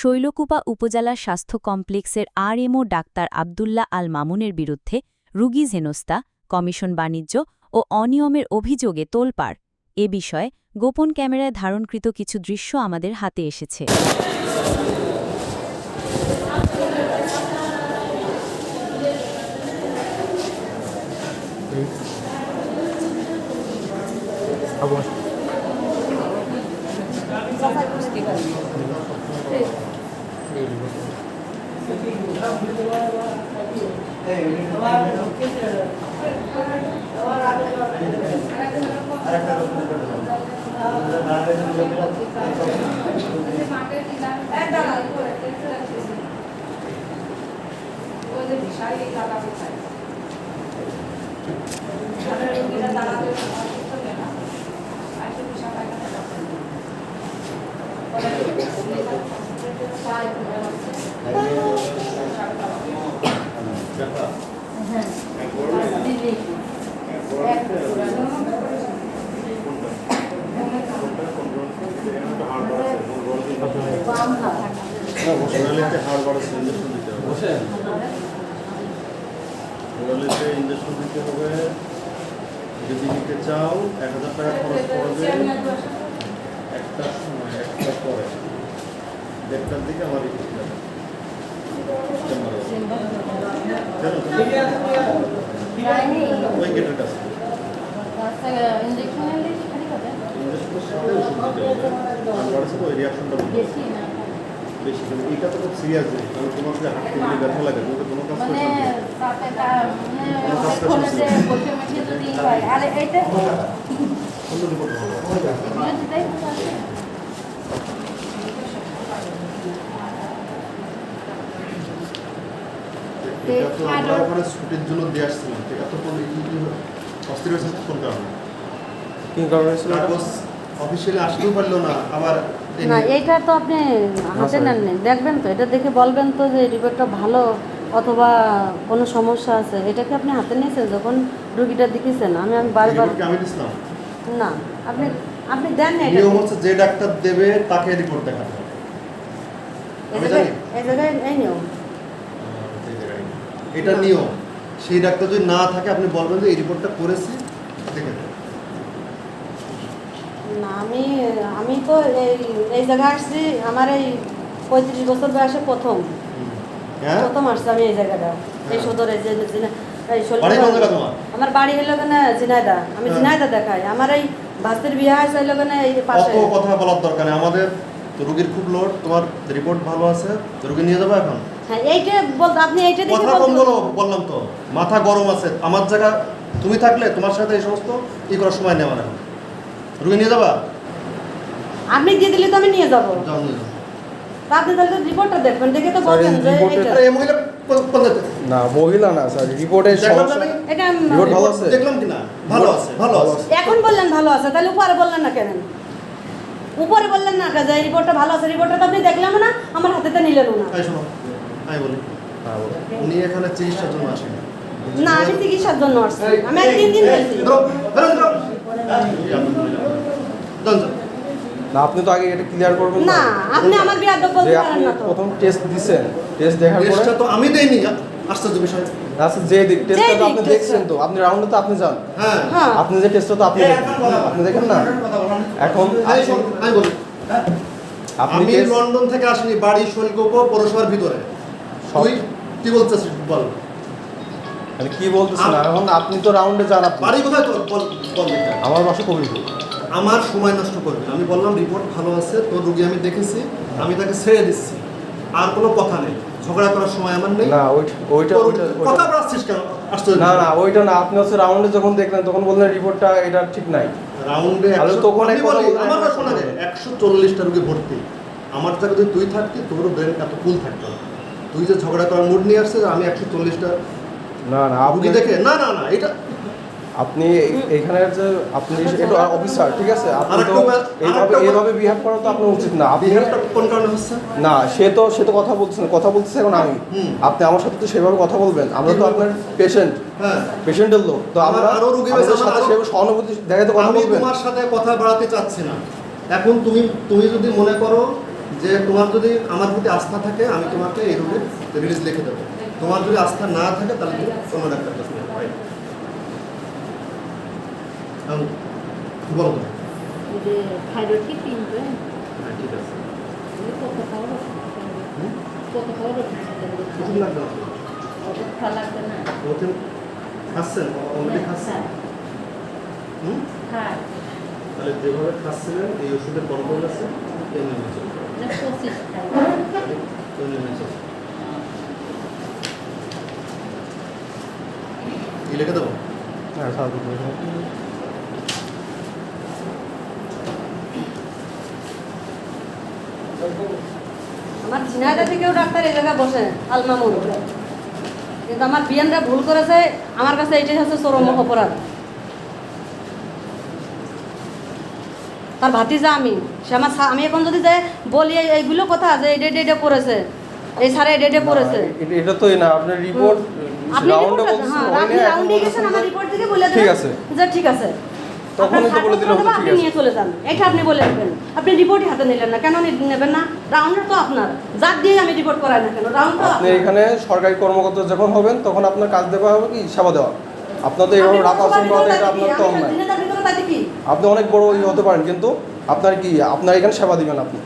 শৈলকুপা উপজেলা স্বাস্থ্য কমপ্লেক্সের আরএমও ডাক্তার আবদুল্লাহ আল মামুনের বিরুদ্ধে রুগী হেনস্তা কমিশন বাণিজ্য ও অনিয়মের অভিযোগে তোলপাড়। এ বিষয়ে গোপন ক্যামেরায় ধারণকৃত কিছু দৃশ্য আমাদের হাতে এসেছে। সোনালিতে হাড় বাড়াচ্ছে হবে সোনালিতে ইঞ্জেকশন হবে যদি নিতে চাও এক হাজার টাকা খরচ পড়বে একটার সময় একটা পরে দেড়টার দিকে আমার? ওই গেটের কাছে বেশি এটা তো খুব সিরিয়াস জিনিস কারণ তোমার যে হাঁটতে গেলে ব্যথা লাগে তুমি তো কোনো কাজ মানে করছ না মানে অনেকক্ষণ যে বসে বসে যদি ই হয় আর এইটা অন্য রিপোর্ট হবে এগুলো দিতেই তো আছে। এটা ওখানে ছুটির জন্য দিয়ে আসছিলাম। এটা তো কোন কি কি অস্থির হয়েছে কোন কারণে? কি কারণে ছিল? অফিসিয়ালি আসতেও পারল না আবার না এইটা তো আপনি হাতে নেন নেননি। দেখবেন তো এটা দেখে বলবেন তো যে রিপোর্টটা ভালো অথবা কোনো সমস্যা আছে। এটাকে আপনি হাতে নিয়েছেন যখন রুগীটা দেখেছেন আমি আমি বারবার না আপনি আপনি দেন না এটা। নিয়ম হচ্ছে যে ডাক্তার দেবে তাকে রিপোর্ট দেখাতে হবে। এই জায়গায় এই জায়গায় এই নিয়ম। এটা নিয়ম। সেই ডাক্তার যদি না থাকে আপনি বলবেন যে এই রিপোর্টটা করেছি দেখে না আমি আমি তো এই এই জায়গায় আসছি আমার এই পঁয়ত্রিশ বছর বয়সে প্রথম। হ্যাঁ? প্রথম আসছি আমি এই জায়গাটা এই হ্যাঁ। সদরে যে? আমার বাড়ি হলো কেন ঝিনাইদা। আমি হ্যাঁ। ঝিনাইদা দেখাই। আমার এই ভাস্তির বিয়ে হয়েছে হলো কেন এই পাশে। কথা বলার দরকার আমাদের তো রুগীর খুব লোড তোমার রিপোর্ট ভালো আছে? রুগী নিয়ে যাব এখন? হ্যাঁ এইটা বলতে আপনি এইটা দেখে কথা কম বলো বললাম তো। মাথা গরম আছে আমার জায়গা তুমি থাকলে তোমার সাথে এই সমস্ত ই করার সময় নেওয়া এখন। রুগী নিয়ে যাবা? আপনি দিয়ে দিলে তো আমি নিয়ে যাব। যাও নিয়ে যাও। তা আপনি তাহলে রিপোর্টটা দেখবেন দেখে তো Sir, যে এটা এই মহিলা? না মহিলা না স্যার রিপোর্টের দেখলাম না সমস্যা। আমি? এটা Report ভালো আছে? দেখলাম কি ভালো আছে ভালো আছে। এখন বললেন ভালো আছে তাহলে উপরে বললেন না কেন? উপরে বললেন না এই রিপোর্টটা ভালো আছে রিপোর্টটা তো আপনি দেখলাম না আমার হাতে তো নিলেন না। তাই শোনো আমি বলি। হ্যাঁ, উনি এখানে চিকিৎসার জন্য আসেন। না আমি চিকিৎসার জন্য আসছি। আমি এক তিন দিন হয়েছি না আপনি তো আগে এটা ক্লিয়ার করবেন না। আপনি আমার বিয়াদ বলতে পারেন না তো। প্রথম টেস্ট দিছেন। টেস্ট দেখার পরে? টেস্টটা তো আমি দেইনি। আশ্চর্য বিষয়? আচ্ছা যে টেস্টটা তো আপনি দেখছেন তো। আপনি রাউন্ডে তো আপনি যান। হ্যাঁ। হ্যাঁ। আপনি যে টেস্টটা তো আপনি দেখেন। আপনি দেখেন না? এখন আমি বলি। আপনি লন্ডন থেকে আসিনি বাড়ি শৈলকোপ পৌরসভার ভিতরে। তুই কি বলছিস বল? মানে কি বলতেছেন এখন আপনি তো রাউন্ডে যান আপনি। বাড়ি কোথায় বল বল আমার বাসা কবিরপুর। আমার সময় নষ্ট করবে। আমি বললাম রিপোর্ট ভালো আছে তোর রুগী আমি দেখেছি আমি তাকে ছেড়ে দিচ্ছি। আর কোনো কথা নেই। ঝগড়া করার সময় আমার নেই। না ওইটা ওইটা কথা বাড়াচ্ছিস কেন না না ওইটা না। আপনি হচ্ছে রাউন্ডে যখন দেখলেন তখন বললেন রিপোর্টটা এটা ঠিক নাই। রাউন্ডে তাহলে তখন আমার কথা শোনা যায়। একশো চল্লিশটা রুগী ভর্তি। আমার জায়গায় যদি তুই থাকতি তোর ব্রেন এত কুল থাকতো। তুই যে ঝগড়া করার মুড নিয়ে আসছে আমি একশো চল্লিশটা না না আপনি দেখে না না না এটা আপনি এইখানের যে আপনি এটা অফিসার ঠিক আছে? আপনি তো এইভাবে এইভাবে বিহেভ করা তো আপনার উচিত না। আপনি কোন কারণে হচ্ছে? না সে তো সে তো কথা বলছেন কথা বলতেছে এখন আমি। আপনি আমার সাথে তো সেভাবে কথা বলবেন। আমরা তো আপনার পেশেন্ট হ্যাঁ। পেশেন্টের লোক। তো আমার রোগী সাথে সেভাবে সহানুভূতি দেখাতে কথা আমি বলবেন। তোমার সাথে কথা বাড়াতে চাচ্ছি না। এখন তুমি তুমি যদি মনে করো যে তোমার যদি আমার প্রতি আস্থা থাকে আমি তোমাকে এই রোগের রিলিজ লিখে দেবো। তোমার যদি আস্থা না থাকে তাহলে তুমি অন্য ডাক্তার কাছে? এখন বলো যে থাইরয়েড কি হ্যাঁ ঠিক আছে কত খাওয়া হুম? কত খাওয়া কিছু লাগবে অত খাওয়া লাগবে না ওতে খাচ্ছেন অলরেডি খাচ্ছেন হুম খায় তাহলে যেভাবে খাচ্ছিলেন এই ওষুধের কন্ট্রোল আছে এমনি মেনে চলবে না পঁচিশ খায় এমনি মেনে চলবে কি লিখে দেবো হ্যাঁ ঝিনাইদা থেকেও ডাক্তার এই জায়গায় বসে আলমামুন কিন্তু আমার বিয়ানরা ভুল করেছে আমার কাছে এটাই হচ্ছে চরম অপরাধ। তার ভাতিজা আমি সে আমার আমি এখন যদি যে বলি এইগুলো কথা যে এটা এটা এটা করেছে এই স্যারে এটা এটা করেছে। না, এটা তো না আপনার রিপোর্ট আপনি report হ্যাঁ, আপনি রাউন্ডে গেছেন আমার রিপোর্ট থেকে বলে ঠিক আছে। যে ঠিক আছে। তখনই তো বলে দিলে আপনি ঠিক আছে। নিয়ে চলে যান। এটা আপনি বলে দেবেন। আপনি রিপোর্টই হাতে নিলেন না। কেন নেবেন না? রাউন্ডার তো আপনার। যার দিয়ে আমি রিপোর্ট করাই না কেন? রাউন্ড তো আপনি এখানে সরকারি কর্মকর্তা যখন হবেন তখন আপনার কাজ দেওয়া হবে কি? সেবা দেওয়া। আপনার তো এইভাবে এটা আপনার তো অন্যায়? আপনি অনেক বড় ই হতে পারেন কিন্তু আপনার কি? আপনার এখানে সেবা দিবেন আপনি।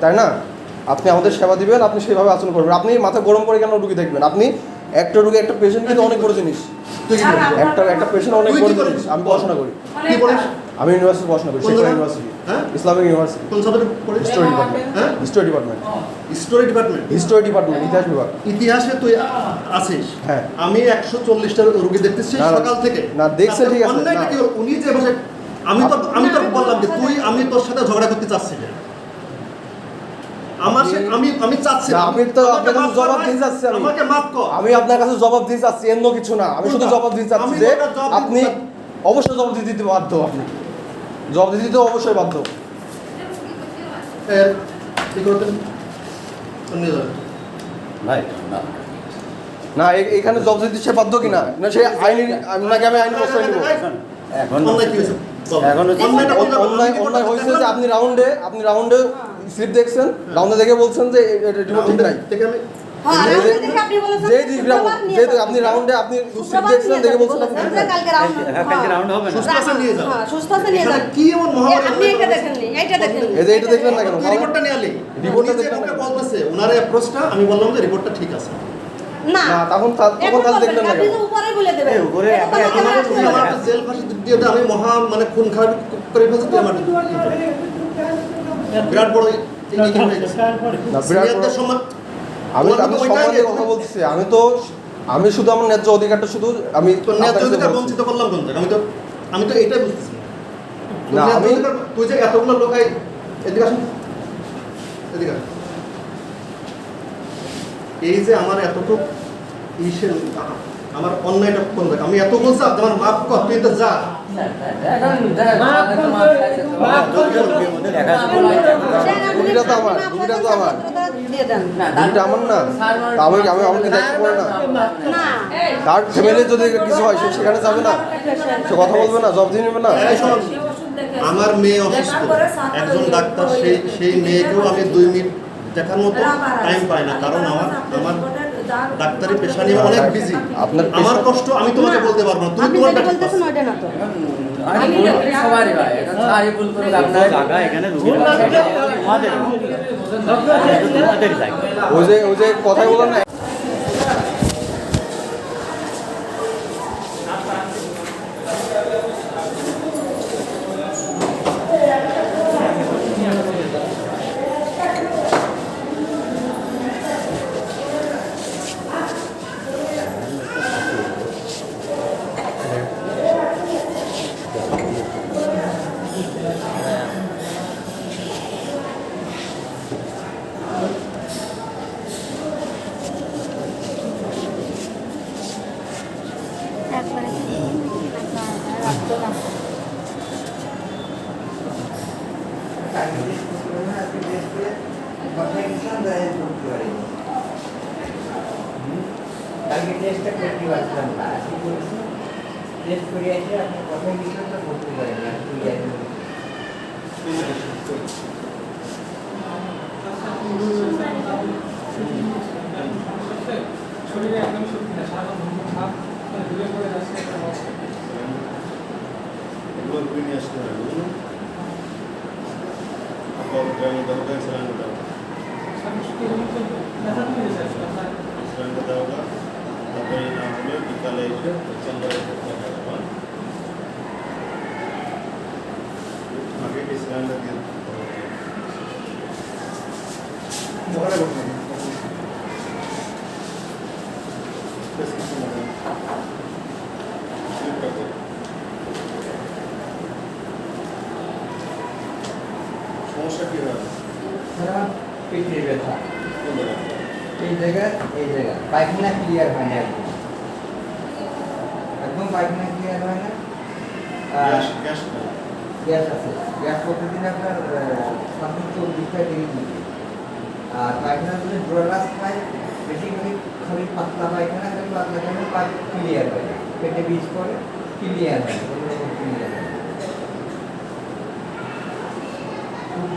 তাই না? আপনি আমাদের সেবা দিবেন আপনি সেইভাবে আচরণ করবেন। আপনি মাথা গরম করে কেন রুগী দেখবেন? আপনি একটা রুগী একটা পেশেন্ট কিন্তু অনেক বড় জিনিস? একটা একটা পেশেন্ট অনেক বড় জিনিস। আমি পড়াশোনা করি। আমি ইউনিভার্সিটি পড়াশোনা করি শেখর ইউনিভার্সিটি হ্যাঁ? ইসলামিক ইউনিভার্সিটি কোন সাবজেক্ট পড়িস? হিস্টোরি ডিপার্টমেন্ট হ্যাঁ? History department story department history department ইতিহাস বিভাগ ইতিহাসে তুই আছিস? হ্যাঁ। আমি একশো চল্লিশটা রোগী দেখতেছি সকাল থেকে। না, দেখছে ঠিক আছে, না। উনি যে বসে আমি তো আমি তো বললাম যে তুই আমি তোর সাথে ঝগড়া করতে চাচ্ছি না আমার আমি আমি চাচ্ছি না, না। তো আপনার কাছে জবাব ভাই। দিতে চাচ্ছি আমি। আমাকে মাফ কর আমি আপনার কাছে জবাব দিতে চাচ্ছি অন্য কিছু না আমি শুধু কোনটা? জবাব দিতে চাচ্ছি যে দিতে আপনি অবশ্যই জবাব দিতে দিতে বাধ্য আপনি জবাব দিতে দিতে অবশ্যই বাধ্য ভাই না না এখানে জবাব দিতে সে বাধ্য কিনা না সে আইনি নাকি আমি আইনি প্রশ্রয় নিব এখন এখন? অন্যায় অন্যায় হয়েছে যে আপনি রাউন্ডে আপনি রাউন্ডে স্লিপ দেখছেন? রাউন্ডে দেখে বলছেন যে রিপোর্ট ঠিক নাই। থেকে আমি হ্যাঁ, আপনি বলেছেন যে শুক্রবার নিয়ে যে যাবেন। আপনি রাউন্ডে আপনি স্লিপ দেখছেন দেখে বলছেন যে কালকে রাউন্ড হ্যাঁ, কালকে রাউন্ড হবে না। সুস্থ আছে নিয়ে যাও। হ্যাঁ, সুস্থ আছে নিয়ে এখানে যান। কি এমন এটা দেখেননি এইটা দেখেননি। এই যে এটা দেখলেন না কেন? তুই রিপোর্টটা নিয়ে রিপোর্টটা দেখলেন না আমাকে কেন? বলতেছে ওনার অ্যাপ্রোচটা আমি বললাম যে রিপোর্টটা ঠিক আছে। না। না তখন তখন এখন তাহলে দেখলেন না আপনি বলে দেবেন। উপরে আপনি আমার জেল ফাঁসি দিয়ে আমি মহা মানে খুন খারাপ করে ফেলছি আমার বিরাট বড় আমি আমি কথা বলতেছি। আমি তো আমি শুধু আমার ন্যায্য অধিকারটা শুধু আমি ন্যায্য অধিকার বঞ্চিত করলাম কোন আমি তো আমি তো এটাই বুঝতেছি। না আমি- তুই যে এতগুলো লোক এই- এদিকে আসুন। এদিকে এই যে আমার এতটুকু ইসের আমার অন্যায়টা কোন জায়গায়? আমি এত বলছিলাম যে আমার মাফ কর তুই তো যা। আপনি আমার, আপনি না আমি আমি আমাকে দায়িত্ব না না। তার ফ্যামিলি যদি কিছু হয় সে সেখানে যাবে না। সে কথা বলবে না জব দিয়ে নেবে না। আমার মেয়ে অসুস্থ। একজন ডাক্তার সেই সেই মেয়েকেও আমি দুই মিনিট দেখার মতো টাইম পাই না। কারণ আমার আমার ডাক্তারি পেশা নিয়ে অনেক বিজি আপনার আমার কষ্ট আমি তোমাকে বলতে পারব না। তুমি তোমার তোমারটা যেটা না বলতেছেন পাচ্ছ। ওইটা না তো। আমি ভুল করি সবারই ভাই এটা সারি ভুল করে লাভ নাই জায়গা এখানে রুগীর আমাদের আমাদের জায়গা ওই যে ওই যে কথাই বলেন না কালকে টেস্টটা করতে পারছিলাম না আজকে করেছি টেস্ট করে এসে আপনি কথা বিষয়টা করতে পারেন না শরীরে একদম শক্তি না ঘুম ভাব দূরে পড়ে যাচ্ছে একটা অবস্থা। এগুলো রুগী নিয়ে আসতে হবে বুঝলেন আপনার গ্রামে দরকার সিলিন্ডার দাও শ্বাসকষ্টি এরকম চলবে। ব্যথা কমে যাচ্ছে আপনার সিলিন্ডার দেওয়া তারপরে না হলে বিকালে এসে চেম্বারে দেখা যাবে আগে কি সিলিন্ডার দিয়ে মহারাজ প্রেসক্রিপশন আছে স্লিপটা কই? সমস্যা কি হয় ধরুন পেটের ব্যথা কোন জায়গায়? এই জায়গা এই জায়গা। পায়খানা ক্লিয়ার হয় না একদম। পায়খানা ক্লিয়ার হয় না। গ্যাস আছে। গ্যাস প্রতিদিন আপনার সামথিং চল্লিশ থেকে তিরিশ আর পায়খানা যদি ড্রলাস খায় বেশিরভাগই খালি পাতলা পায়খানা খালি পাতলা খালি পাই ক্লিয়ার হয়। পেটে বীজ করে ক্লিয়ার হয়। ক্লিয়ার হয়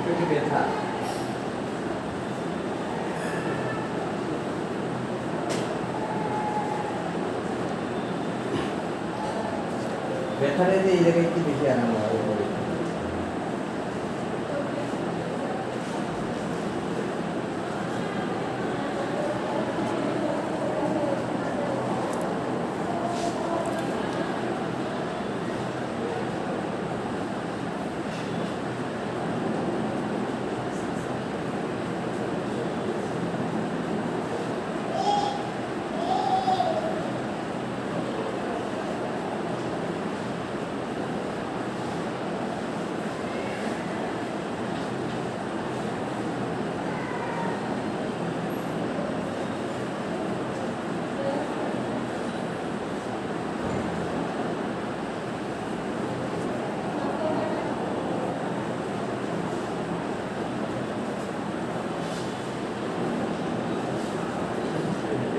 পেটে ব্যথা। ব্যথাটা যে এই জায়গায় একটু বেশি আরাম হয় বলে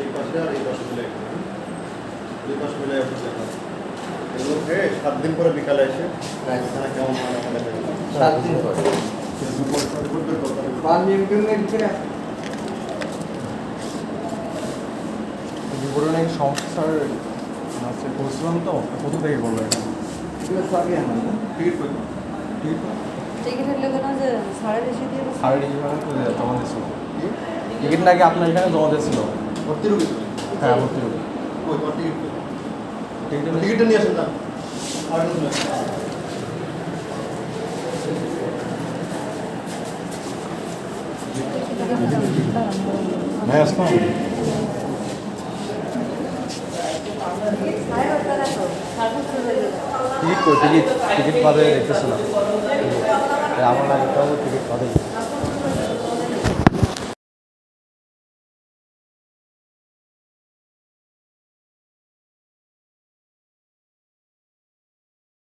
এই পাশে আর এই পাশে মিলে দুই পাশ মিলে অফিসে এগুলো সাত দিন পরে বিকালে এসে কেমন সাত দিন পরে। বিবরণে সমস্যার আছে বলছিলাম তো কোথা থেকে বলব এটা টিকিট নাকি আপনার এখানে জমা দিয়েছিল? হ্যাঁ ভর্তি টিকিটটা নিয়ে আসেন না আর কিছু না। হ্যাঁ আসলাম সাড়ে বারোটা দেখো, সাড়ে পাঁচটা বেজে গেছে। টিকিট কই টিকিট টিকিট বাদে দেখতেছিলাম আমার লাগে টিকিট বাদে